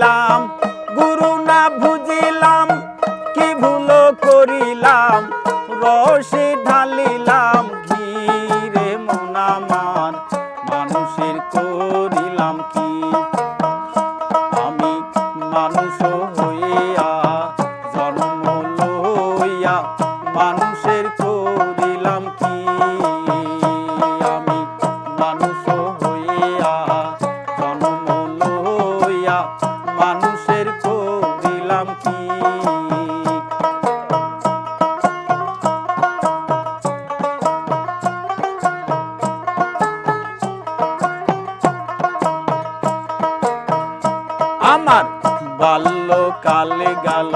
করিলাম গুরু না বুঝিলাম, কি ভুল করিলাম, রসে ঢালিলাম, ঘিরে মনামান মানুষের করিলাম কি? আমি মানুষ হইয়া আমার বাল্যকালে গেল,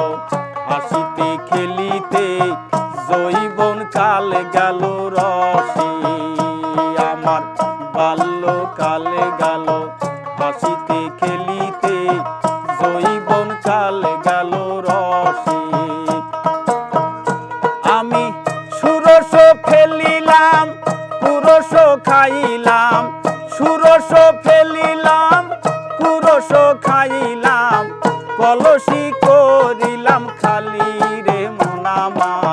হাসিতে খেলিতে জৈবন কাল গেল, রসে আমার বাল্যকালে গেল, হাসিতে খেলিতে জৈবন কাল গেল, রসে আমি সুরস ফেলিলাম পুরস খাইলাম, সুরস ফেলিলাম Rama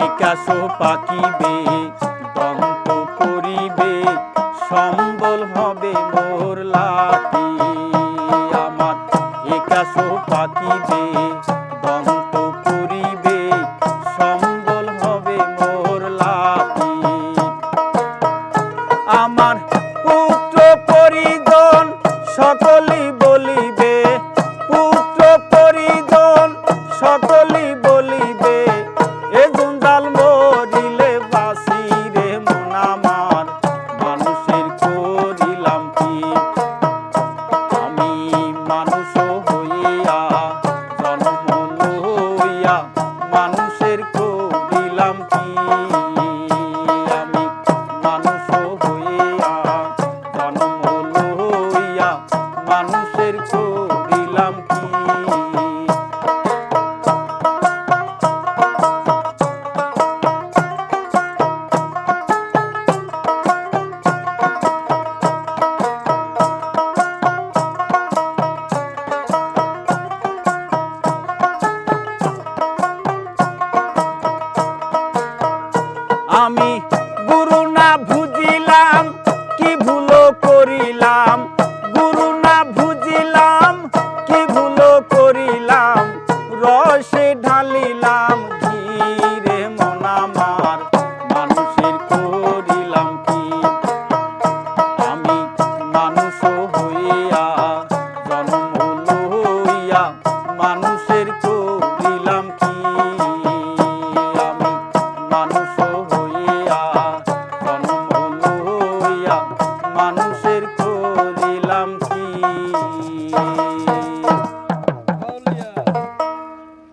পিকাশো পাকিবে, দন্ত করিবে, সম্বল হবে মোর লাতি আমার একাশো পাকিবে, দন্ত করিবে, সম্বল হবে মোর লাতি আমার পুত্র পরিজন সকলি বলিবে, পুত্র পরিজন সকলি lamki.